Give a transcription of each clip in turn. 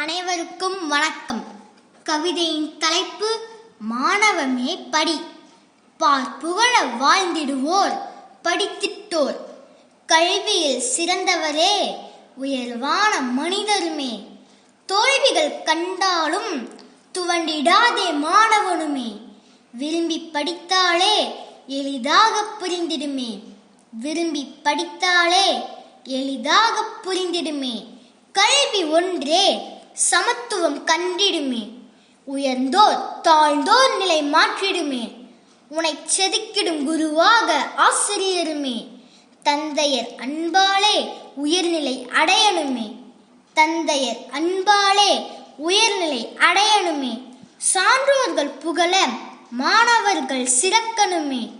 அனைவருக்கும் வணக்கம். கவிதையின் தலைப்பு மாணவமே படி. பார் புகழ வாழ்ந்திடுவோர் படித்திட்டோர். கல்வியில் சிறந்தவரே உயர்வான மனிதருமே. தோல்விகள் கண்டாலும் துவண்டிடாதே மாணவனுமே. விரும்பி படித்தாலே எளிதாக புரிந்திடுமே. விரும்பி படித்தாலே எளிதாக புரிந்திடுமே. கல்வி ஒன்றே சமத்துவம் கண்டிடுமே. உயர்ந்தோர் தாழ்ந்தோர் நிலை மாற்றிடுமே. உனை செதுக்கிடும் குருவாக ஆசிரியருமே. தந்தையர் அன்பாலே உயர்நிலை அடையணுமே. தந்தையர் அன்பாலே உயர்நிலை அடையணுமே. சான்றோர்கள் புகழ மாணவர்கள் சிறக்கணுமே.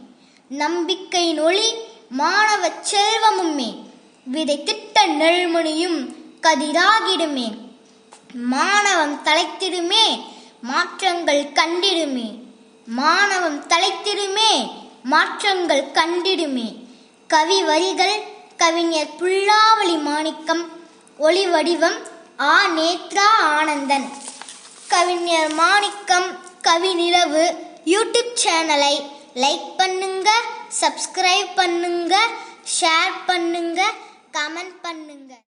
நம்பிக்கை நொழி மாணவ செல்வமுமே. திட்ட நெல்மணியும் கதிராகிடுமே. மாணவம் தலைத்திடுமே மாற்றங்கள் கண்டிடுமே. மாணவம் தலைத்திடுமே மாற்றங்கள் கண்டிடுமே. கவி வரிகள் கவிஞர் புல்லாவளி மாணிக்கம் ஒளி வடிவம் ஆ நேத்ரா ஆனந்தன். கவிஞர் மாணிக்கம் கவி நிலவு யூடியூப் சேனலை லைக் பண்ணுங்க சப்ஸ்கிரைப் பண்ணுங்க ஷேர் பண்ணுங்க கமெண்ட் பண்ணுங்க.